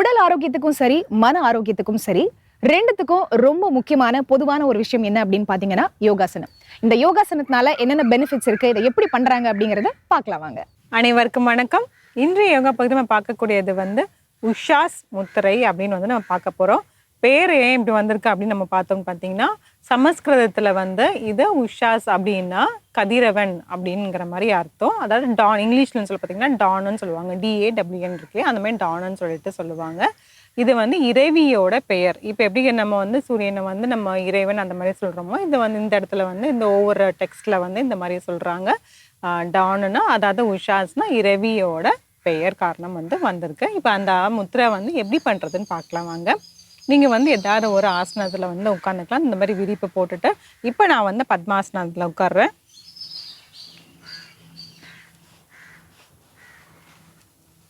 உடல் ஆரோக்கியத்துக்கும் சரி மன ஆரோக்கியத்துக்கும் சரி ரெண்டுத்துக்கும் ரொம்ப முக்கியமான பொதுவான ஒரு விஷயம் என்ன அப்படின்னு பாத்தீங்கன்னா யோகாசனம். இந்த யோகாசனத்தினால என்னென்ன பெனிஃபிட்ஸ் இருக்கு இதை எப்படி பண்றாங்க அப்படிங்கறத பார்க்கலாம் வாங்க. அனைவருக்கும் வணக்கம். இன்றைய யோகா பகுதி நம்ம பார்க்கக்கூடியது வந்து உஷாஸ் முத்திரை அப்படின்னு வந்து நம்ம பார்க்க போகிறோம் பேர் ஏன் இப்படி வந்திருக்கு அப்படின்னு நம்ம பார்த்தோம் பார்த்தீங்கன்னா சமஸ்கிருதத்தில் வந்து இது உஷாஸ் அப்படின்னா கதிரவன் அப்படிங்கிற மாதிரி அர்த்தம். அதாவது டான் இங்கிலீஷ்ல சொல்ல பார்த்தீங்கன்னா டான்னு சொல்லுவாங்க. டிஏ டபிள்யூஎன் இருக்கு. அந்த மாதிரி டான்னு சொல்லிட்டு சொல்லுவாங்க. இது வந்து இறைவியோட பெயர். இப்போ எப்படி நம்ம வந்து சூரியனை வந்து நம்ம இறைவன் அந்த மாதிரி சொல்கிறோமோ இது வந்து இந்த இடத்துல வந்து இந்த ஒவ்வொரு டெக்ஸ்ட்டில் வந்து இந்த மாதிரி சொல்கிறாங்க டானுனா அதாவது உஷாஸ்னா இறைவியோட பெயர் காரணம் வந்து வந்திருக்கு. இப்போ அந்த முத்திரை வந்து எப்படி பண்ணுறதுன்னு பார்க்கலாம் வாங்க. நீங்கள் வந்து ஏதாவது ஒரு ஆசனத்தில் வந்து உட்காந்துக்கலாம் இந்த மாதிரி விரிப்பு போட்டுட்டு இப்போ நான் வந்து பத்மாசனத்தில் உட்காடுறேன்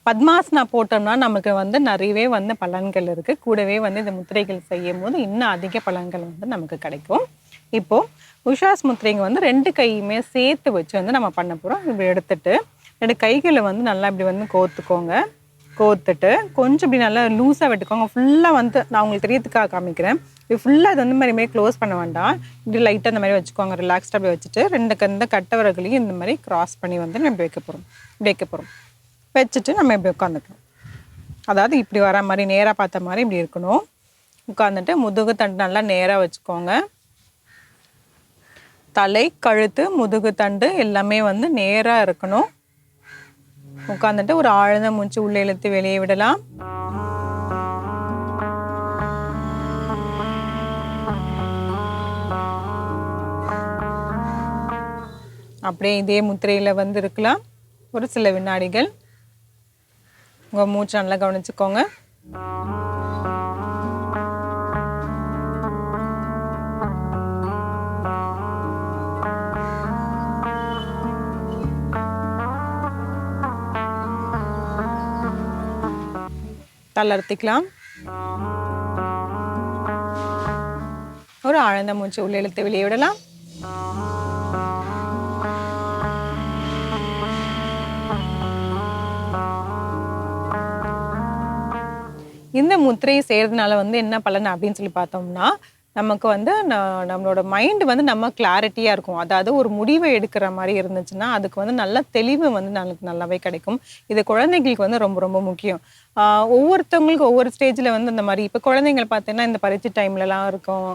பத்மாசனா போட்டோம்னா நமக்கு வந்து நிறையவே வந்து பலன்கள் இருக்குது கூடவே வந்து இந்த முத்திரைகள் செய்யும் போது இன்னும் அதிக பலன்கள் வந்து நமக்கு கிடைக்கும். இப்போது உஷாஸ் முத்திரைங்க வந்து ரெண்டு கையுமே சேர்த்து வச்சு வந்து நம்ம பண்ண போகிறோம் இப்படி எடுத்துட்டு ரெண்டு கைகளை வந்து நல்லா இப்படி வந்து கோர்த்துக்கோங்க. கோர்த்துட்டு கொஞ்சம் இப்படி நல்லா லூஸாக வெட்டுக்கோங்க. ஃபுல்லாக வந்து நான் உங்களுக்கு தெரியறதுக்காக காமிக்கிறேன். இப்போ ஃபுல்லாக இது வந்து மாதிரி மாதிரி க்ளோஸ் பண்ண வேண்டாம். இப்படி லைட்டாக இந்த மாதிரி வச்சுக்கோங்க. ரிலாக்ஸ்டாக அப்படி வச்சுட்டு ரெண்டு கந்த கட்டவரங்களையும் இந்த மாதிரி கிராஸ் பண்ணி வந்து நம்ம வைக்க போகிறோம் இப்படி வைக்க போகிறோம் வச்சுட்டு நம்ம இப்படி உட்காந்துக்கலாம் அதாவது இப்படி வர மாதிரி நேராக பார்த்த மாதிரி இப்படி இருக்கணும். உட்காந்துட்டு முதுகு தண்டு நல்லா நேராக வச்சுக்கோங்க. தலை கழுத்து முதுகு தண்டு எல்லாமே வந்து நேராக இருக்கணும். உட்காந்துட்டு ஒரு ஆழ்ந்த மூச்சு உள்ளே இழுத்து வெளியே விடலாம். அப்படியே இதே முத்திரையில் வந்து இருக்கலாம் ஒரு சில வினாடிகள். உங்கள் மூச்சு நல்லா கவனிச்சுக்கோங்க. தளர்த்திக்கலாம். ஒரு ஆழ்ந்த மூச்சு உள்ள இழுத்து வெளியே விடலாம். இந்த முத்திரையை செய்யறதுனால வந்து என்ன பலன் அப்படின்னு சொல்லி பார்த்தோம்னா நமக்கு வந்து நம்மளோட மைண்டு வந்து நம்ம கிளாரிட்டியாக இருக்கும். அதாவது ஒரு முடிவை எடுக்கிற மாதிரி இருந்துச்சுன்னா அதுக்கு வந்து நல்ல தெளிவு வந்து நமக்கு நல்லாவே கிடைக்கும். இது குழந்தைங்களுக்கு வந்து ரொம்ப ரொம்ப முக்கியம். ஒவ்வொருத்தவங்களுக்கு ஒவ்வொரு ஸ்டேஜில் வந்து இந்த மாதிரி இப்போ குழந்தைங்கள் பார்த்தீங்கன்னா இந்த பரீட்சை டைம்லலாம் இருக்கும்.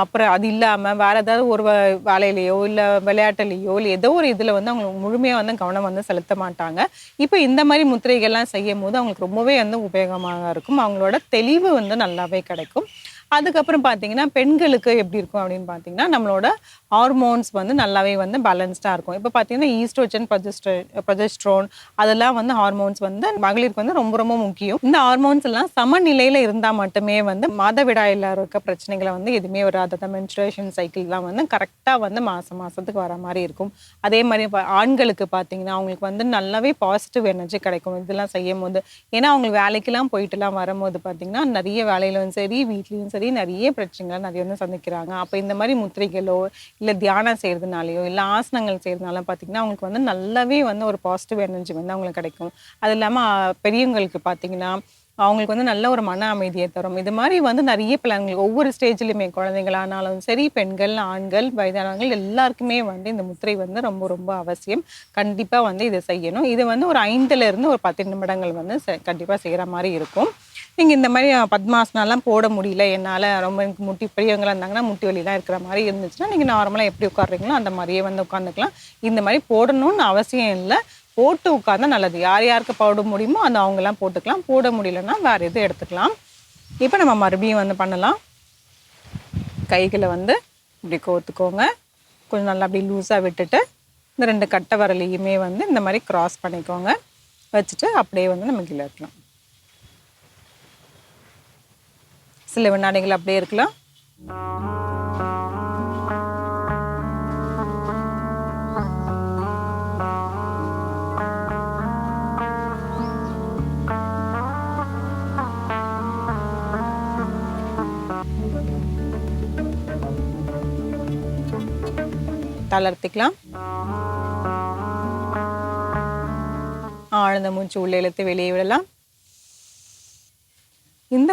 அப்புறம் அது இல்லாமல் வேறு ஏதாவது ஒரு வேலையிலையோ இல்லை விளையாட்டுலேயோ இல்லை ஏதோ ஒரு இதில் வந்து அவங்க முழுமையாக வந்து கவனம் வந்து செலுத்த மாட்டாங்க. இப்போ இந்த மாதிரி முத்திரைகள்லாம் செய்யும் போது அவங்களுக்கு ரொம்பவே வந்து உபயோகமாக இருக்கும். அவங்களோட தெளிவு வந்து நல்லாவே கிடைக்கும். அதுக்கப்புறம் பார்த்தீங்கன்னா பெண்களுக்கு எப்படி இருக்கும் அப்படின்னு பார்த்தீங்கன்னா நம்மளோட ஹார்மோன்ஸ் வந்து நல்லாவே வந்து பேலன்ஸ்டாக இருக்கும். இப்போ பார்த்தீங்கன்னா ஈஸ்ட்ரோஜன் ப்ரொஜெஸ்ட்ரோ ப்ரொஜெஸ்ட்ரோன் அதெல்லாம் வந்து ஹார்மோன்ஸ் வந்து மகளிருக்கு வந்து ரொம்ப ரொம்ப முக்கியம். இந்த ஹார்மோன்ஸ் எல்லாம் சமநிலையில் இருந்தால் மட்டுமே வந்து மாதவிடாயில் இருக்க பிரச்சனைகளை வந்து எதுவுமே வராது. அந்த மென்ஸ்ட்ரேஷன் சைக்கிள்லாம் வந்து கரெக்டாக வந்து மாதம் மாதத்துக்கு வர மாதிரி இருக்கும். அதே மாதிரி ஆண்களுக்கு பார்த்தீங்கன்னா அவங்களுக்கு வந்து நல்லாவே பாசிட்டிவ் எனர்ஜி கிடைக்கும். இதெல்லாம் செய்யும் போது ஏன்னா அவங்க வேலைக்கெல்லாம் போயிட்டுலாம் வரும்போது பார்த்தீங்கன்னா நிறைய வேலையிலும் சரி வீட்லேயும் சரி நிறைய பிரச்சனைகளை நிறைய வந்து சந்திக்கிறாங்க. அப்போ இந்த மாதிரி முத்திரைகளோ இல்லை தியானம் செய்கிறதுனாலையோ இல்லை ஆசனங்கள் செய்கிறதுனால பார்த்தீங்கன்னா அவங்களுக்கு வந்து நல்லாவே வந்து ஒரு பாசிட்டிவ் எனர்ஜி வந்து அவங்களுக்கு கிடைக்கும். அது இல்லாமல் பெரியவங்களுக்கு பார்த்தீங்கன்னா அவங்களுக்கு வந்து நல்ல ஒரு மன அமைதியை தரும். இது மாதிரி வந்து நிறைய பலன்கள் ஒவ்வொரு ஸ்டேஜ்லையுமே குழந்தைங்களானாலும் சரி பெண்கள் ஆண்கள் வயதானவர்கள் எல்லாருக்குமே வந்து இந்த முத்திரை வந்து ரொம்ப ரொம்ப அவசியம். கண்டிப்பாக வந்து இதை செய்யணும். இது வந்து ஒரு ஐந்துலேருந்து ஒரு பத்து நிமிடங்கள் வந்து கண்டிப்பாக செய்கிற மாதிரி இருக்கும். நீங்கள் இந்த மாதிரி பத்மாசனம்லாம் போட முடியல. என்னால் ரொம்ப எனக்கு முட்டி பெரியவங்களாக இருந்தாங்கன்னா முட்டி வலிலாம் இருக்கிற மாதிரி இருந்துச்சுன்னா நீங்கள் நார்மலாக எப்படி உட்காடுறீங்களோ அந்த மாதிரியே வந்து உட்காந்துக்கலாம் இந்த மாதிரி போடணும்னு அவசியம் இல்லை. போட்டு உட்காந்தா நல்லது. யார் யாருக்கு போட முடியுமோ அந்த அவங்கெல்லாம் போட்டுக்கலாம். போட முடியலன்னா வேறு எதுவும் எடுத்துக்கலாம். இப்போ நம்ம மறுபடியும் வந்து பண்ணலாம். கைகளை வந்து இப்படி கோத்துக்கோங்க. கொஞ்சம் நல்லா அப்படி லூஸாக விட்டுட்டு இந்த ரெண்டு கட்டை வரலையுமே வந்து இந்த மாதிரி க்ராஸ் பண்ணிக்கோங்க. வச்சுட்டு அப்படியே வந்து நம்ம கீழே இருக்கலாம். சில வினாடிகள் அப்படியே இருக்கலாம். தளர்த்திக்கலாம். ஆழ்ந்த மூச்சு உள்ளே இழுத்து வெளியே விடலாம்.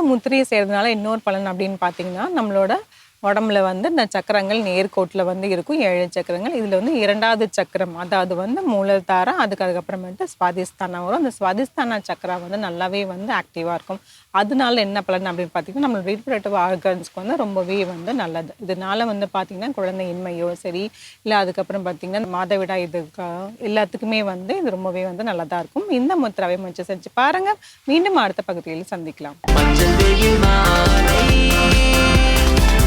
முத்திரையை செய்கிறதுனால இன்னொரு பலன் அப்படின்னு பார்த்தீங்கன்னா நம்மளோட உடம்புல வந்து இந்த சக்கரங்கள் நேர்கோட்டில் வந்து இருக்கும். ஏழு சக்கரங்கள். இதில் வந்து இரண்டாவது சக்கரம் அதாவது வந்து மூலதாரம் அதுக்கு அதுக்கப்புறமேட்டு சுவாதிஸ்தானம் வரும். அந்த சுவாதிஸ்தான சக்கரா வந்து நல்லாவே வந்து ஆக்டிவாக இருக்கும். அதனால என்ன பலன் அப்படின்னு பார்த்தீங்கன்னா நம்மளோட ரீப்ரடக்டிவ் ஆர்கன்ஸ்க்கு வந்து ரொம்பவே வந்து நல்லது. இதனால வந்து பார்த்தீங்கன்னா குழந்தையின்மையோ சரி இல்லை அதுக்கப்புறம் பார்த்தீங்கன்னா மாதவிடா இதுக்கு எல்லாத்துக்குமே வந்து இது ரொம்பவே வந்து நல்லதாக இருக்கும். இந்த முத்திராவை முயற்சி செஞ்சு பாருங்கள் மீண்டும் அடுத்த பகுதியில் சந்திக்கலாம்.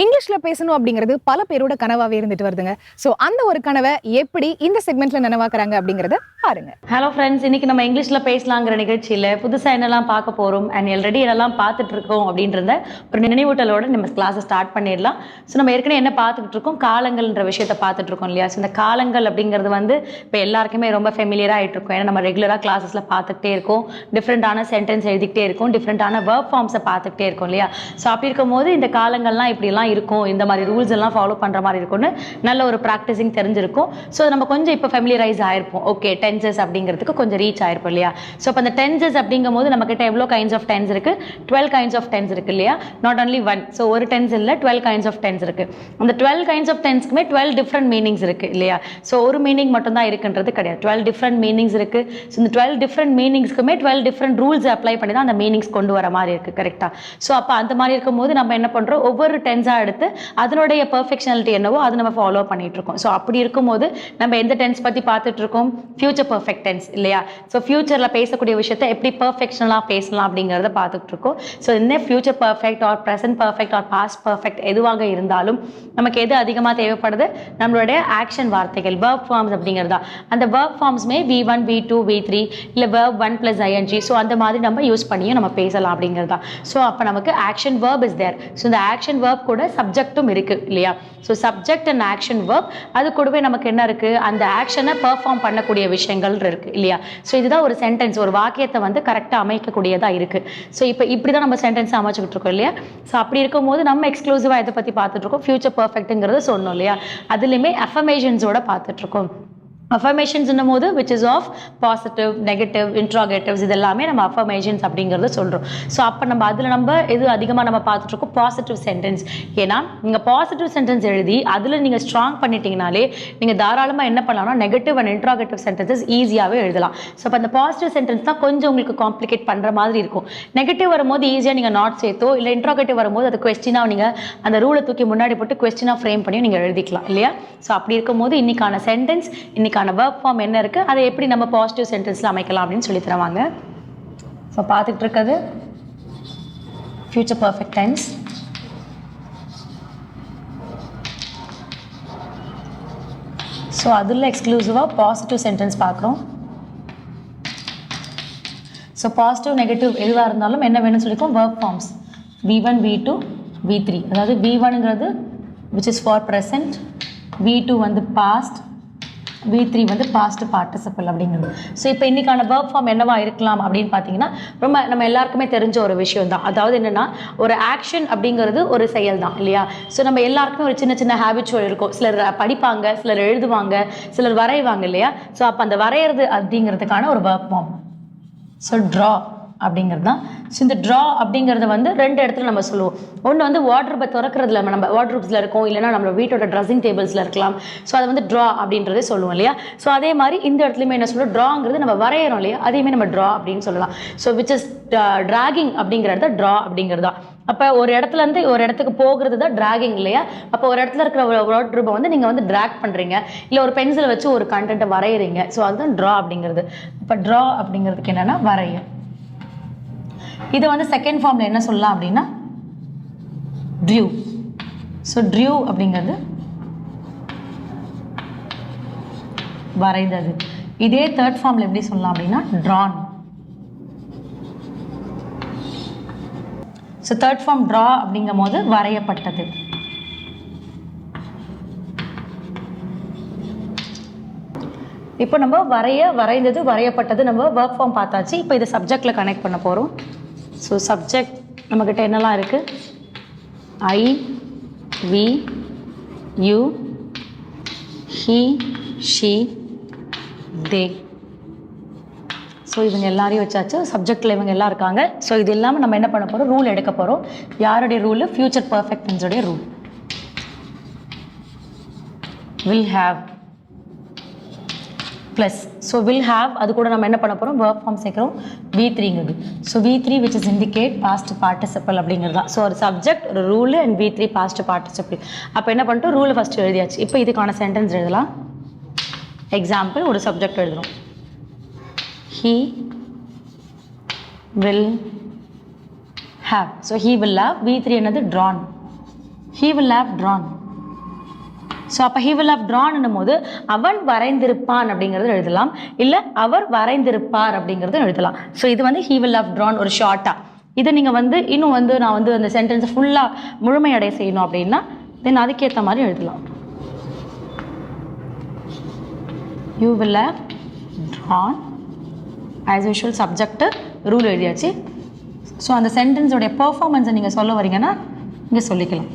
இங்கிலீஷ்ல பேசணும் அப்படிங்கிறது பல பேரோட கனவாவே இருந்துட்டு வருதுங்க. ஸோ அந்த ஒரு கனவை எப்படி இந்த செக்மெண்ட்ல நினைவாக்குறாங்க அப்படிங்கறத பாருங்க. ஹலோ ஃப்ரெண்ட்ஸ் இன்னைக்கு நம்ம இங்கிலீஷ்ல பேசலாங்கிற நிகழ்ச்சியில புதுசா என்னெல்லாம் பார்க்க போறோம் அண்ட் ஆல்ரெடி என்னெல்லாம் பார்த்துட்டு இருக்கோம் அப்படின்றத ஒரு நினைவூட்டலோட நம்ம கிளாஸை ஸ்டார்ட் பண்ணிடலாம். ஸோ நம்ம ஏற்கனவே என்ன பார்த்துட்டு இருக்கோம்? காலங்கள்ன்ற விஷயத்த பார்த்துட்டு இருக்கோம் இல்லையா? ஸோ இந்த காலங்கள் அப்படிங்கிறது வந்து இப்போ எல்லாருக்குமே ரொம்ப ஃபெமிலியராக ஆகிட்டு இருக்கும். ஏன்னா நம்ம ரெகுலராக கிளாஸஸ்ல பார்த்துக்கிட்டே இருக்கோம். டிஃப்ரெண்டான சென்டென்ஸ் எழுதிக்கிட்டே இருக்கும். டிஃப்ரெண்டான ஒர்க் ஃபார்ம்ஸை பார்த்துக்கிட்டே இருக்கோம் இல்லையா? ஸோ அப்படி இருக்கும்போது இந்த காலங்கள்லாம் இப்படிலாம் இருக்கும் இந்த மாதிரி ரூல்ஸ் எல்லாம் ஃபாலோ பண்ற மாதிரி இருக்கும்னு நல்ல ஒரு ப்ராக்டிஸிங் தெரிஞ்சிருக்கும். ஸோ நம்ம கொஞ்சம் இப்போ ஃபெமிலியரைஸ் ஆயிருப்போம். ஓகே டென்சஸ் அப்படிங்கிறதுக்கு கொஞ்சம் ரீச் ஆயிருப்போம் இல்லையா? ஸோ இப்போ அந்த டென்சஸ் அப்படிங்கும் போது நம்மக்கிட்ட எவ்வளோ கைண்ட்ஸ் ஆஃப் டென்ஸ் இருக்கு? டுவெல் கைண்ட்ஸ் ஆஃப் டென்ஸ் இருக்கு இல்லையா? நாட் ஒன்லி ஒன் ஸோ ஒரு டென்ஸ் இல்லை டுவெல் கைண்ட்ஸ் ஆஃப் டென்ஸ் இருக்கு. அந்த டுவெல் கைண்ட்ஸ் ஆஃப் டென்ஸ்க்குமே டுவெல் டிஃப்ரெண்ட் மீனிங்ஸ் இருக்கு இல்லையா? ஸோ ஒரு மீனிங் மட்டும் தான் இருக்குன்றது கிடையாது. டுவெல் டிஃப்ரெண்ட் மீனிங்ஸ் இருக்கு. ஸோ இந்த டுவெல் டிஃப்ரெண்ட் மீனிங்ஸ்க்குமே டுவெல் டிஃப்ரெண்ட் ரூல்ஸ் அப்ளை பண்ணி தான் அந்த மீனிங்ஸ் கொண்டு வர மாதிரி இருக்கு கரெக்டா ஸோ அப்போ அந்த மாதிரி இருக்கும்போது நம்ம என்ன பண்ணுறோம் ஒவ்வொரு டென்ஸா எடுத்து அதனுடைய பெர்ஃபெக்ஷனாலிட்டி என்னவோ அது நம்ம ஃபாலோ பண்ணிட்டு இருக்கோம் ஸோ அப்படி இருக்கும்போது நம்ம எந்த டென்ஸ் பத்தி பார்த்துட்டு இருக்கோம் ஃபியூச்சர் பர்ஃபெக்ட் டென்ஸ் இல்லையா ஸோ ஃபியூச்சர்ல பேசக்கூடிய விஷயத்தை எப்படி பர்ஃபெக்ஷனலாக பேசலாம் அப்படிங்கிறத பார்த்துட்டு இருக்கோம் ஸோ என்ன future perfect or present perfect or past perfect எதுவாக இருந்தாலும் நமக்கு எது அதிகமாக தேவைப்படுது? நம்மளுடைய ஆக்ஷன் வார்த்தைகள் verb ஃபார்ம்ஸ் அப்படிங்கிறதா. அந்த verb ஃபார்ம்ஸ்மே V one V two V three இல்லை verb one plus ING so அந்த மாதிரி நம்ம யூஸ் பண்ணியும் நம்ம பேசலாம் அப்படிங்கிறதா. ஸோ அப்போ நமக்கு action verb is there so இந்த ஆக்ஷன் வேர்ப் கூட சப்ஜெக்ட்டும் இருக்கு இல்லையா? So subject and action verb அது கூடவே நமக்கு என்ன இருக்கு? அந்த ஆக்ஷனை பெர்ஃபார்ம் பண்ணக்கூடிய விஷயங்கள் இருக்கு இல்லையா? ஸோ இதுதான் ஒரு சென்டென்ஸ் ஒரு வாக்கியத்தை வந்து கரெக்டாக அமைக்கக்கூடியதா இருக்கு. ஸோ இப்போ இப்படி தான் நம்ம சென்டென்ஸ் அமைச்சுக்கிட்டு இருக்கோம் இல்லையா? ஸோ அப்படி இருக்கும்போது நம்ம எக்ஸ்க்ளூசிவாக இதை பற்றி பார்த்துட்டு இருக்கோம்? ஃபியூச்சர் பர்ஃபெக்ட்டுங்கிறது சொன்னோம் இல்லையா? அதுலேயுமே அஃபர்மேஷன்ஸோட பார்த்துட்டு அஃபர்மேஷன்ஸ்ன்னும் போது which is of positive negative interrogatives இது எல்லாமே நம்ம அஃபர்மேஷன்ஸ் அப்படிங்கிறத சொல்கிறோம் ஸோ அப்போ நம்ம அதில் நம்ம இது அதிகமாக நம்ம பார்த்துட்ருக்கோம்? பாசிட்டிவ் சென்டென்ஸ் ஏன்னா நீங்கள் பாசிட்டிவ் சென்டென்ஸ் எழுதி அதில் நீங்கள் ஸ்ட்ராங் பண்ணிட்டீங்கனாலே நீங்கள் தாராளமாக என்ன பண்ணலாம்னா நெகட்டிவ் அண்ட் இன்ட்ராகேட்டிவ் சென்டென்சஸ் ஈஸியாகவே எழுதலாம். ஸோ அப்போ அந்த பாசிட்டிவ் சென்டென்ஸ் தான் கொஞ்சம் உங்களுக்கு காம்ப்ளிகேட் பண்ணுற மாதிரி இருக்கும். நெகட்டிவ் வரும்போது ஈஸியாக நீங்கள் நாட் சேர்த்தோ இல்லை இன்ட்ராகேட்டிவ் வரும்போது அது கொஸ்டினாக நீங்கள் அந்த ரூலை தூக்கி முன்னாடி போட்டு கொஸ்டினாக ஃப்ரேம் பண்ணி நீங்கள் எழுதிக்கலாம் இல்லையா? ஸோ அப்படி இருக்கும்போது இன்றைக்கான சென்டென்ஸ் அதுக்கான ஒர்க் ஃபார்ம் என்ன இருக்குது அதை எப்படி நம்ம பாசிட்டிவ் சென்டென்ஸில் அமைக்கலாம் அப்படின்னு சொல்லி தருவாங்க. ஸோ பார்த்துட்டு இருக்கிறது. ஃபியூச்சர் பர்ஃபெக்ட் டைம்ஸ் ஸோ அதில் எக்ஸ்க்ளூசிவாக பாசிட்டிவ் சென்டென்ஸ் பார்க்குறோம். ஸோ பாசிட்டிவ் நெகட்டிவ் எதுவாக இருந்தாலும் என்ன வேணும்னு சொல்லிக்கோம் verb forms V one V two V three அதாவது V ஒனுங்கிறது which is for present V two வந்து பாஸ்ட் வி த்ரீ வந்து பாஸ்ட் பார்ட்டிசிபல் அப்படிங்கிறது ஸோ இப்போ இன்னைக்கான ஒர்க் ஃபார்ம் என்னவா இருக்கலாம் அப்படின்னு பார்த்தீங்கன்னா ரொம்ப நம்ம எல்லாருக்குமே தெரிஞ்ச ஒரு விஷயம் தான் அதாவது என்னென்னா ஒரு ஆக்ஷன் அப்படிங்கிறது ஒரு செயல் தான் இல்லையா? ஸோ நம்ம எல்லாருக்குமே ஒரு சின்ன சின்ன ஹேபிச்சுவல் இருக்கும். சிலர் படிப்பாங்க சிலர் எழுதுவாங்க சிலர் வரைவாங்க இல்லையா? ஸோ அப்போ அந்த வரைகிறது அப்படிங்கிறதுக்கான ஒரு verb ஃபார்ம் ஸோ ட்ரா அப்படிங்கிறது தான். ஸோ இந்த ட்ரா அப்படிங்கிறத வந்து ரெண்டு இடத்துல நம்ம சொல்லுவோம். ஒன்று வந்து வாட்ரூப்பை திறக்கிறதுல நம்ம வாட்ரூப்ஸில் இருக்கும் இல்லைன்னா நம்ம வீட்டோட ட்ரெஸ்ஸிங் டேபிள்ஸில் இருக்கலாம். ஸோ அதை வந்து ட்ரா அப்படின்றதே சொல்லுவோம் இல்லையா? ஸோ அதே மாதிரி இந்த இடத்துலையுமே என்ன சொல்லுவோம் ட்ராங்கிறது நம்ம வரைகிறோம் இல்லையா? அதையுமே நம்ம ட்ரா அப்படின்னு சொல்லலாம். ஸோ விச் இஸ் ட்ராகிங் அப்படிங்கிற இடத்த ட்ரா அப்படிங்கிறது தான். அப்போ ஒரு இடத்துல இருந்து ஒரு இடத்துக்கு போகிறது தான் ட்ராகிங் இல்லையா? அப்போ ஒரு இடத்துல இருக்கிற வாட் ரூபை வந்து நீங்கள் வந்து ட்ராக் பண்ணுறீங்க இல்லை ஒரு பென்சிலை வச்சு ஒரு கண்டென்ட்டை வரைகிறீங்க ஸோ அதுதான் ட்ரா அப்படிங்கிறது. அப்போ ட்ரா அப்படிங்கிறதுக்கு என்னென்னா வரைய. இதை வந்து செகண்ட் ஃபார்மில் என்ன சொல்லலாம் அப்படின்னா ட்ரியூ ஸோ ட்ரியூ அப்படிங்கிறது வரைந்தது. இதே தேர்ட் ஃபார்மில் எப்படி சொல்லலாம் அப்படின்னா drawn so third form draw அப்படிங்கும் போது வரையப்பட்டது. இப்போ நம்ம வரைய வரைந்தது வரையப்பட்டது நம்ம ஒர்க் ஃபார்ம் பார்த்தாச்சு. இப்போ இதை சப்ஜெக்டில் கனெக்ட் பண்ண போகிறோம் ஸோ சப்ஜெக்ட் நம்மக்கிட்ட என்னெல்லாம் இருக்குது I we you he she they so இவங்க எல்லாரையும் வச்சாச்சு. சப்ஜெக்டில் இவங்க எல்லாம் இருக்காங்க. ஸோ இது இல்லாமல் நம்ம என்ன பண்ண போகிறோம் ரூல் எடுக்க போகிறோம் யாருடைய rule future perfect rule will have plus so will have அது கூட நம்ம என்ன பண்ண போகிறோம் ஒர்க் ஃபார்ம் சேர்க்குறோம். V த்ரீங்கிறது so V three which is indicate past participle அப்படிங்கிறது தான். ஸோ ஒரு சப்ஜெக்ட் ஒரு rule and V three past participle அப்போ என்ன பண்ணிட்டோம்? ரூலை ஃபஸ்ட்டு எழுதியாச்சு. இப்போ இதுக்கான சென்டென்ஸ் எழுதலாம். எக்ஸாம்பிள் ஒரு சப்ஜெக்ட் எழுதுறோம். Will have so he will will have v3 என்னது? Drawn he will have drawn so அப்போ ஹி வில் ஹவ் ட்ரான்னும் போது அவன் வரைந்திருப்பான் அப்படிங்கிறது எழுதலாம். இல்லை அவர் வரைந்திருப்பார் அப்படிங்கிறது எழுதலாம். ஸோ இது வந்து ஹி வில் ஹவ் ட்ரான் ஒரு ஷார்ட்டாக இதை நீங்கள் வந்து இன்னும் வந்து நான் வந்து அந்த சென்டென்ஸை ஃபுல்லாக முழுமையடைய செய்யணும் அப்படின்னா தென் அதுக்கேற்ற மாதிரி எழுதலாம். You will have drawn as usual subject rule எழுதியாச்சு. ஸோ அந்த சென்டென்ஸோடைய பர்ஃபார்மன்ஸை நீங்கள் சொல்ல வரீங்கன்னா இங்கே சொல்லிக்கலாம்.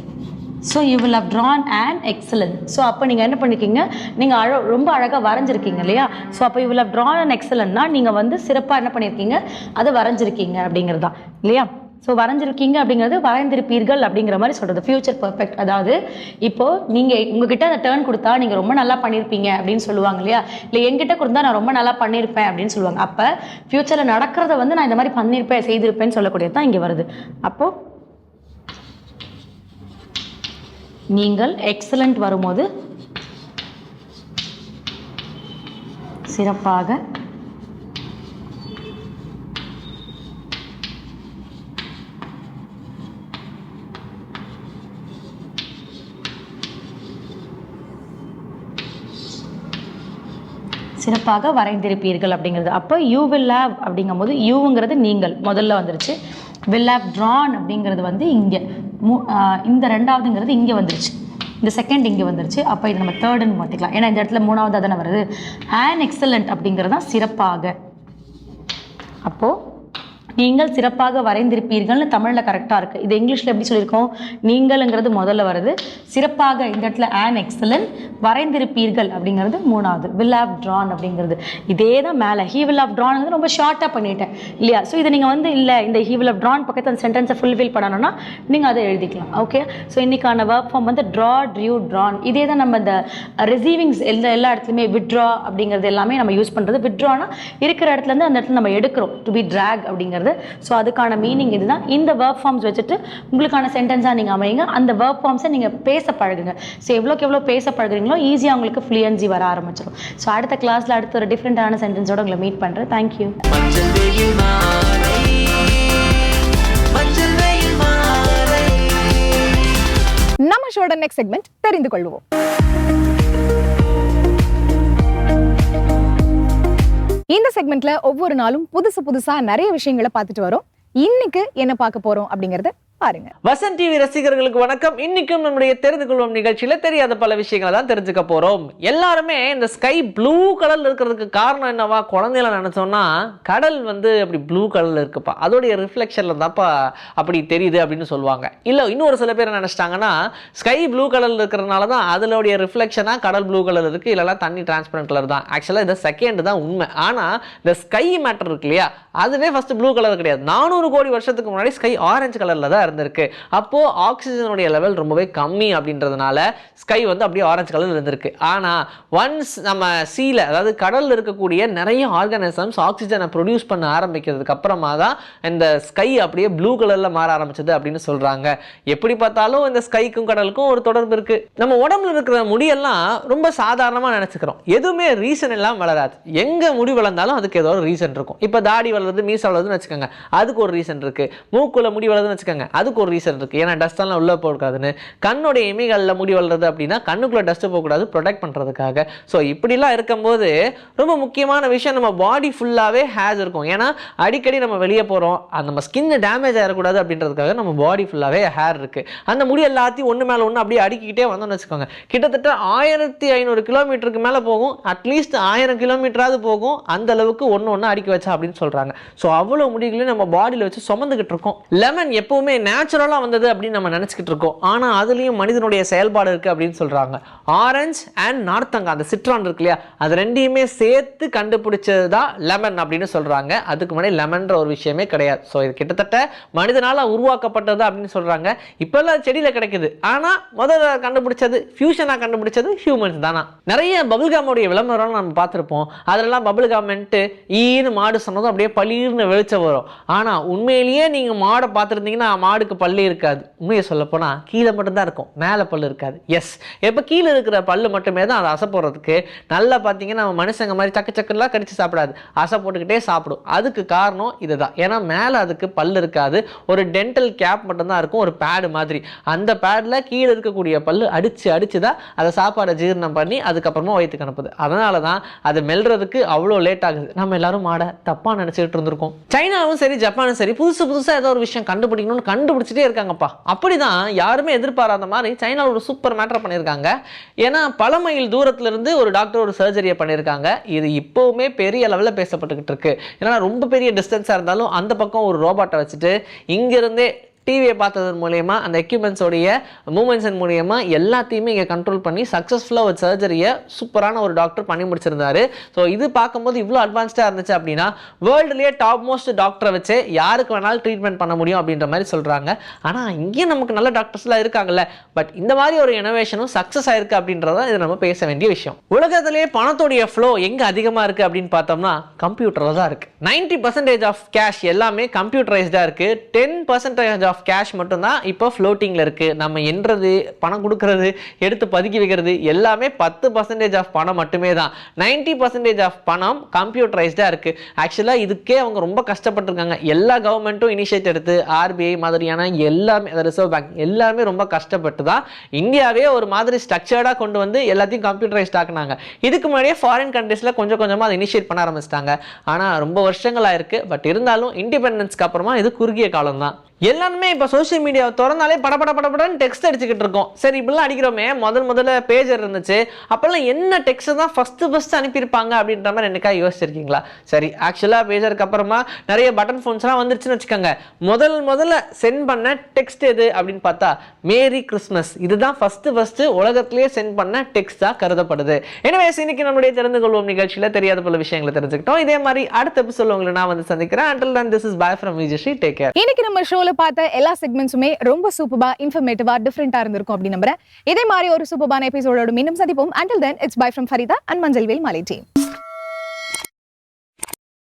So you will have drawn and excellent so அப்போ நீங்கள் என்ன பண்ணிருக்கீங்க? நீங்கள் அழ ரொம்ப அழகாக வரைஞ்சிருக்கீங்க இல்லையா? ஸோ அப்போ you will have drawn and எக்ஸலன்ட்னா நீங்கள் வந்து சிறப்பாக என்ன பண்ணியிருக்கீங்க அதை வரைஞ்சிருக்கீங்க அப்படிங்கிறது தான் இல்லையா? ஸோ வரைஞ்சிருக்கீங்க அப்படிங்கிறது வரைந்திருப்பீர்கள் அப்படிங்கிற மாதிரி சொல்கிறது ஃபியூச்சர் பர்ஃபெக்ட் அதாவது இப்போது நீங்கள் உங்ககிட்ட அந்த டேர்ன் கொடுத்தா நீங்கள் ரொம்ப நல்லா பண்ணியிருப்பீங்க அப்படின்னு சொல்லுவாங்க இல்லையா? இல்லை என்கிட்ட கொடுத்தா நான் ரொம்ப நல்லா பண்ணியிருப்பேன் அப்படின்னு சொல்லுவாங்க. அப்போ ஃப்யூச்சரில் நடக்கிறத வந்து நான் இந்த மாதிரி பண்ணியிருப்பேன் செய்திருப்பேன்னு சொல்லக்கூடியது தான் இங்கே வருது. அப்போது நீங்கள் எக்ஸலண்ட் வரும்போது சிறப்பாக சிறப்பாக வரைந்திருப்பீர்கள் அப்படிங்கிறது. அப்போ யூ வில் ஹாவ் அப்படிங்கும்போது யூங்கிறது நீங்கள். முதல்ல வந்துருச்சு. வில் ஹவ் ட்ரான் அப்படிங்கிறது வந்து இங்கே. மூ இந்த ரெண்டாவதுங்கிறது இங்கே வந்துருச்சு. இந்த செகண்ட் இங்கே வந்துருச்சு. அப்போ இது நம்ம தேர்டுன்னு மாற்றிக்கலாம் ஏன்னா இந்த இடத்துல மூணாவது தானே வருது. ஆன் எக்ஸலண்ட் அப்படிங்கிறது தான் சிறப்பாக. அப்போது நீங்கள் சிறப்பாக வரைந்திருப்பீர்கள்னு தமிழில் கரெக்டாக இருக்குது இது இங்கிலீஷில் எப்படி சொல்லியிருக்கோம்? நீங்கள்ங்கிறது முதல்ல வருது. சிறப்பாக இந்த இடத்துல ஆன் எக்ஸலன்ட் வரைந்திருப்பீர்கள் அப்படிங்கிறது மூணாவது. வில் ஹவ் ட்ரான் அப்படிங்கிறது. இதே தான் மேலே ஹீ வில் ஹவ் ட்ரான்ங்கிறது ரொம்ப ஷார்ட்டாக பண்ணிட்டேன். இல்லையா? ஸோ இதை நீங்கள் வந்து இல்லை இந்த ஹீ வில் ஹவ் ட்ரான் பக்கத்தில் அந்த சென்டென்ஸை ஃபுல்ஃபில் பண்ணணும்னா நீங்கள் அதை எழுதிக்கலாம். ஓகே ஸோ இன்றைக்கான ஒர்க் ஃபார்ம் வந்து ட்ரா ட்ரியூ ட்ரான் இதே தான் நம்ம இந்த ரிசீவிங்ஸ் எல்லா எல்லா இடத்துலையுமே விட்ரா அப்படிங்கிறது எல்லாமே நம்ம யூஸ் பண்ணுறது விட்ரானா இருக்கிற இடத்துலேருந்து அந்த இடத்துல நம்ம எடுக்கிறோம். டு பி ட்ராக் அப்படிங்கிறது. ஸோ அதுக்கான மீனிங் இதுதான். இந்த ஒர்க் ஃபார்ம்ஸ் வச்சுட்டு உங்களுக்கான சென்டென்ஸாக நீங்கள் அமைங்க அந்த ஒர்க் ஃபார்ம்ஸை நீங்கள் பேச பழகுங்க. ஸோ எவ்வளோக்கு எவ்வளோ பேச பழகுறீங்களோ ஈஸியாக உங்களுக்கு ஃப்ளூயன்சி வர ஆரம்பிச்சிடும் ஸோ அடுத்த கிளாஸில் அடுத்த ஒரு டிஃப்ரெண்ட்டான சென்டென்ஸோட உங்களை மீட் பண்ணுறேன் தேங்க்யூ நம்ம ஷோட நெக்ஸ்ட் செக்மெண்ட் தெரிந்து கொள்வோம். இந்த செக்மெண்ட்ல ஒவ்வொரு நாளும் புதுசு புதுசா நிறைய விஷயங்களை பார்த்துட்டு வரோம். இன்னைக்கு என்ன பார்க்க போறோம் அப்படிங்கறத பாருங்க. வசன் டிவி ரசிகர்களுக்கு வணக்கம். இன்னைக்கும் நம்முடைய தெரிந்து கொள்வோம் நிகழ்ச்சியில தெரியாத பல விஷயங்களை தான் தெரிஞ்சுக்க போறோம். எல்லாருமே இந்த ஸ்கை ப்ளூ கலர்ல இருக்கிறதுக்கு காரணம் என்னவா குழந்தையில நினைச்சோம்னா கடல் வந்து அப்படி ப்ளூ கலர்ல இருக்குப்பா. அதோடைய ரிஃப்ளெக்ஷன்ல தான்ப்பா அப்படி தெரியுது அப்படின்னு சொல்லுவாங்க. இல்ல இன்னொரு சில பேர் நினைச்சிட்டாங்கன்னா ஸ்கை ப்ளூ கலர்ல இருக்கிறதுனால தான் அதனுடைய ரிஃப்ளெக்ஷனா கடல் ப்ளூ கலர் இருக்கு. இல்லைனா தண்ணி டிரான்ஸ்பரண்ட் கலர் தான். ஆக்சுவலா இந்த செகண்ட் தான் உண்மை. ஆனா இந்த ஸ்கை மேட்டர் இருக்கு இல்லையா? அதுவே ஃபர்ஸ்ட் ப்ளூ கலர் கிடையாது. நானூறு கோடி வருஷத்துக்கு முன்னாடி ஸ்கை ஆரஞ்சு கலர்ல தான் இருந்திருக்கு. அப்போ ஆக்சிஜனுடைய லெவல் ரொம்பவே கம்மி அப்படின்றதுனால ஸ்கை வந்து அப்படியே ஆரஞ்சு கலர் இருந்திருக்கு. ஆனா ஒன்ஸ் நம்ம சீல அதாவது கடல்ல இருக்கக்கூடிய நிறைய ஆர்கானிசம்ஸ் ஆக்சிஜனை ப்ரொடியூஸ் பண்ண ஆரம்பிக்கிறதுக்கு அப்புறமா தான் இந்த ஸ்கை அப்படியே ப்ளூ கலர்ல மாற ஆரம்பிச்சது அப்படின்னு சொல்றாங்க. எப்படி பார்த்தாலும் இந்த ஸ்கைக்கும் கடலுக்கும் ஒரு தொடர்பு இருக்கு. நம்ம உடம்புல இருக்கிற முடியெல்லாம் ரொம்ப சாதாரணமா நினைச்சுக்கிறோம். எதுவுமே ரீசன் எல்லாம் வளராது. எங்க முடி வளர்ந்தாலும் அதுக்கு ஏதோ ஒரு ரீசன் இருக்கும். இப்போ தாடி வளருது மீச வளருதுன்னு வச்சுக்கோங்க. அதுக்கு ஒரு ரீசன் இருக்கு. மூக்குல முடி வளருதுன்னு வச்சுக்கோங்க. அதுக்கு ஒரு ரீசன் இருக்குது ஏன்னா டஸ்ட்டெல்லாம் உள்ளே போகக்கூடாதுன்னு. கண்ணுடைய இமைகளில் முடி வளருது அப்படின்னா கண்ணுக்குள்ளே டஸ்ட்டு போகக்கூடாது ப்ரொடெக்ட் பண்ணுறதுக்காக ஸோ இப்படிலாம் இருக்கும்போது ரொம்ப முக்கியமான விஷயம் நம்ம பாடி ஃபுல்லாகவே ஹேர்ஸ் இருக்கும். ஏன்னா அடிக்கடி நம்ம வெளியே போகிறோம் அந்த நம்ம ஸ்கின் டேமேஜ் ஆகிடக்கூடாது அப்படின்றதுக்காக நம்ம பாடி ஃபுல்லாகவே ஹேர் இருக்குது அந்த முடி எல்லாத்தையும் ஒன்று மேலே ஒன்று அப்படியே அடிக்கிட்டே வந்தோம்னு வச்சுக்கோங்க. கிட்டத்தட்ட ஆயிரத்தி ஐநூறு கிலோமீட்டருக்கு மேலே போகும். அட்லீஸ்ட் ஆயிரம் கிலோமீட்டராவது போகும். அந்த அளவுக்கு ஒன்று ஒன்று அடிக்க வச்சா அப்படின்னு சொல்கிறாங்க ஸோ அவ்வளோ முடிகளையும் நம்ம பாடியில் வச்சு சுமந்துக்கிட்டு இருக்கோம். லெமன் எப்பவுமே நேச்சுரலாக வந்தது அப்படின்னு நம்ம நினச்சிக்கிட்டு இருக்கோம். ஆனால் அதுலேயும் மனிதனுடைய செயல்பாடு இருக்குது அப்படின்னு சொல்கிறாங்க ஆரஞ்சு அண்ட் நார்த்தங்கா அந்த சிட்ரான் இருக்கு இல்லையா? அது ரெண்டையுமே சேர்த்து கண்டுபிடிச்சது தான் லெமன் அப்படின்னு சொல்கிறாங்க அதுக்கு முன்னாடி லெமன்ற ஒரு விஷயமே கிடையாது. ஸோ இது கிட்டத்தட்ட மனிதனால் உருவாக்கப்பட்டது அப்படின்னு சொல்கிறாங்க இப்போல்லாம் செடியில் கிடைக்குது. ஆனால் முதல்ல கண்டுபிடிச்சது ஃபியூஷனாக கண்டுபிடிச்சது ஹியூமன்ஸ் தானா? நிறைய பபுல்காமுடைய விளம்பரம் நம்ம பார்த்துருப்போம். அதெல்லாம் பபுல்காமன்ட்டு ஈன்னு மாடு சொன்னதும் அப்படியே பளிர்னு வெளிச்சம் வரும். ஆனால் உண்மையிலேயே நீங்கள் மாடை பார்த்துருந்தீங்கன்னா மாடுக்கு பல்லு இருக்காது. உண்மையை சொல்லப்போனால் கீழே மட்டும்தான் இருக்கும். மேலே பல்லு இருக்காது. எஸ் எப்போ கீழே இருக்கிற பல்லு மட்டுமே தான் அதை அசை போடுறதுக்கு. நல்லா பார்த்தீங்கன்னா நம்ம மனுஷங்க மாதிரி சக்கு சக்குலாம் கடிச்சு சாப்பிடாது. அசை போட்டுக்கிட்டே சாப்பிடும். அதுக்கு காரணம் இதுதான். ஏன்னா மேலே அதுக்கு பல்லு இருக்காது. ஒரு டென்டல் கேப் மட்டும்தான் இருக்கும். ஒரு பேடு மாதிரி. அந்த பேடில் கீழே இருக்கக்கூடிய பல்லு அடித்து அடித்து தான் அதை சாப்பாடை ஜீரணம் பண்ணி அதுக்கப்புறமா வயிற்றுக்கு அனுப்புது. அதனால தான் அது மெல்றதுக்கு அவ்வளோ லேட் ஆகுது. நம்ம எல்லாரும் மாடை தப்பாக நினச்சிக்கிட்டு இருந்திருக்கோம். சைனாவும் சரி ஜப்பானும் சரி புதுசு புதுசாக ஏதோ ஒரு விஷயம் கண்டுபிடிக்கணும்னு கண்டு கண்டுபிடிச்சிட்டே இருக்காங்கப்பா. அப்படிதான் யாருமே எதிர்பாராத மாதிரி சைனாவில் ஒரு சூப்பர் மேட்டர் பண்ணியிருக்காங்க. ஏன்னா பல மைல் தூரத்துலேருந்து ஒரு டாக்டர் ஒரு சர்ஜரியை பண்ணியிருக்காங்க. இது இப்போவுமே பெரிய லெவலில் பேசப்பட்டுக்கிட்டு இருக்கு. ஏன்னா ரொம்ப பெரிய டிஸ்டன்ஸாக இருந்தாலும் அந்த பக்கம் ஒரு ரோபாட்டை வச்சுட்டு இங்கேருந்தே டிவியை பார்த்ததன் மூலயமா அந்த எக்யூப்மெண்ட்ஸோடைய மூமெண்ட்ஸின் மூலயமா எல்லாத்தையுமே இங்கே கண்ட்ரோல் பண்ணி சக்ஸஸ்ஃபுல்லாக ஒரு சர்ஜரியை சூப்பரான ஒரு டாக்டர் பண்ணி முடிச்சிருந்தாரு. ஸோ இது பார்க்கும்போது இவ்வளோ அட்வான்ஸ்டாக இருந்துச்சு அப்படின்னா வேர்ல்டுலேயே டாப் மோஸ்ட் டாக்டரை வச்சு யாருக்கு வேணாலும் ட்ரீட்மெண்ட் பண்ண முடியும் அப்படின்ற மாதிரி சொல்கிறாங்க ஆனால் இங்கேயும் நமக்கு நல்ல டாக்டர்ஸ்லாம் இருக்காங்கல்ல. பட் இந்த மாதிரி ஒரு இனோவேஷனும் சக்ஸஸ் ஆயிருக்கு அப்படின்றத இது நம்ம பேச வேண்டிய விஷயம். உலகத்திலேயே பணத்தோடைய ஃப்ளோ எங்கே அதிகமாக இருக்குது அப்படின்னு பார்த்தோம்னா கம்ப்யூட்டரில் தான் இருக்குது நைன்டி பர்சன்டேஜ் ஆஃப் கேஷ் எல்லாமே கம்ப்யூட்டரைஸ்டாக இருக்குது டென் பர்சன்டேஜ் ஆஃப் கேஷ் மட்டும்தான் இப்போ ஃப்ளோட்டிங்கில் இருக்குது நம்ம எண்றது பணம் கொடுக்கறது எடுத்து பதுக்கி வைக்கிறது எல்லாமே பத்து பர்சன்டேஜ் ஆஃப் பணம் மட்டுமே தான். நைன்டி பர்சன்டேஜ் ஆஃப் பணம் கம்ப்யூட்டரைஸ்டாக இருக்குது ஆக்சுவலாக இதுக்கே அவங்க ரொம்ப கஷ்டப்பட்டிருக்காங்க. எல்லா கவர்மெண்ட்டும் இனிஷியேட் எடுத்து ஆர்பிஐ மாதிரியான எல்லாமே ரிசர்வ் பேங்க் எல்லாமே ரொம்ப கஷ்டப்பட்டு தான் இந்தியாவே ஒரு மாதிரி ஸ்ட்ரக்சர்டாக கொண்டு வந்து எல்லாத்தையும் கம்ப்யூட்டரைஸ்ட் ஆக்குனாங்க. இதுக்கு முன்னாடியே ஃபாரின் கண்ட்ரீஸில் கொஞ்சம் கொஞ்சமாக அதை இனிஷியேட் பண்ண ஆரம்பிச்சிட்டாங்க. ஆனால் ரொம்ப வருஷங்களாக இருக்குது பட் இருந்தாலும் இண்டிபெண்டன்ஸ்க்கு அப்புறமா இது குறுகிய காலம் தான் எல்லாருமே இப்போ சோஷியல் மீடியாவை திறந்தாலே படபட படபடன்னு டெக்ஸ்ட் அடிச்சுக்கிட்டு இருக்கோம். சரி இப்படிலாம் அடிக்கிறோமே. முதல் முதல்ல பேஜர் இருந்துச்சு. அப்போல்லாம் என்ன டெக்ஸ்ட் தான் ஃபஸ்ட்டு ஃபஸ்ட்டு அனுப்பியிருப்பாங்க அப்படின்ற மாதிரி என்னக்கா யோசிச்சிருக்கீங்களா? சரி ஆக்சுவலாக பேஜருக்கு அப்புறமா நிறைய பட்டன் ஃபோன்ஸ்லாம் வந்துருச்சுன்னு வச்சுக்கோங்க. முதல் முதல்ல சென்ட் பண்ண டெக்ஸ்ட் எது அப்படின்னு பார்த்தா மேரி கிறிஸ்மஸ் இதுதான் ஃபஸ்ட்டு ஃபஸ்ட்டு உலகத்திலேயே சென்ட் பண்ண டெக்ஸ்டாக கருதப்படுது. எனவே இன்னைக்கு நம்முடைய தெரிந்து கொள்வோம் நிகழ்ச்சியில் தெரியாத பல விஷயங்களை தெரிஞ்சுக்கிட்டோம். இதே மாதிரி அடுத்த எபிசோட உங்களை நான் வந்து சந்திக்கிறேன். Until then this is bye from Vijayasri take care இன்னைக்கு நம்ம ஷோ ஷோல பார்த்த எல்லா செக்மெண்ட்ஸுமே ரொம்ப சூப்பராக இன்ஃபர்மேட்டிவாக டிஃப்ரெண்டா இருந்திருக்கும் அப்படின்னு நம்புறேன். இதே மாதிரி ஒரு சூப்பரான எபிசோடோட மீண்டும் சந்திப்போம். Until then it's bye from Farida and Manjalvel Malai team